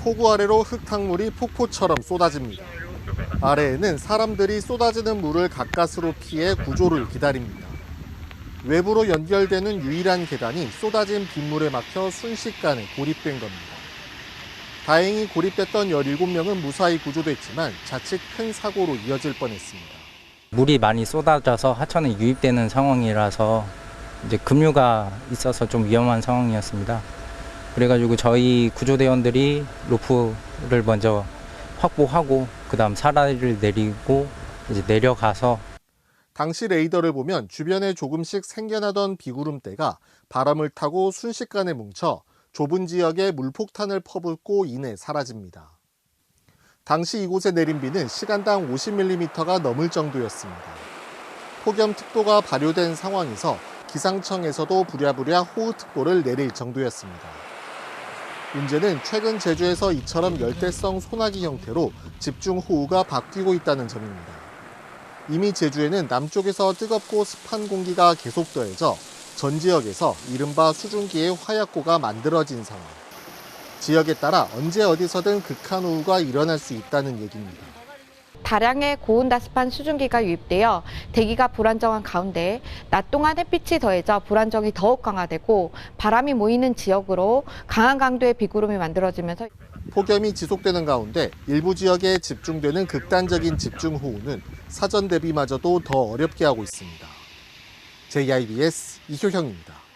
폭우 아래로 흙탕물이 폭포처럼 쏟아집니다. 아래에는 사람들이 쏟아지는 물을 가까스로 피해 구조를 기다립니다. 외부로 연결되는 유일한 계단이 쏟아진 빗물에 막혀 순식간에 고립된 겁니다. 다행히 고립됐던 17명은 무사히 구조됐지만 자칫 큰 사고로 이어질 뻔했습니다. 물이 많이 쏟아져서 하천에 유입되는 상황이라서 이제 급류가 있어서 좀 위험한 상황이었습니다. 그래가지고 저희 구조대원들이 로프를 먼저 확보하고 그다음 사다리를 내리고 이제 내려가서 당시 레이더를 보면 주변에 조금씩 생겨나던 비구름대가 바람을 타고 순식간에 뭉쳐 좁은 지역에 물폭탄을 퍼붓고 이내 사라집니다. 당시 이곳에 내린 비는 시간당 50mm가 넘을 정도였습니다. 폭염 특보가 발효된 상황에서 기상청에서도 부랴부랴 호우특보를 내릴 정도였습니다. 문제는 최근 제주에서 이처럼 열대성 소나기 형태로 집중호우가 바뀌고 있다는 점입니다. 이미 제주에는 남쪽에서 뜨겁고 습한 공기가 계속 더해져 전 지역에서 이른바 수증기의 화약고가 만들어진 상황. 지역에 따라 언제 어디서든 극한호우가 일어날 수 있다는 얘기입니다. 다량의 고온다습한 수증기가 유입되어 대기가 불안정한 가운데 낮 동안 햇빛이 더해져 불안정이 더욱 강화되고 바람이 모이는 지역으로 강한 강도의 비구름이 만들어지면서 폭염이 지속되는 가운데 일부 지역에 집중되는 극단적인 집중 호우는 사전 대비마저도 더 어렵게 하고 있습니다. JIBS 이효형입니다.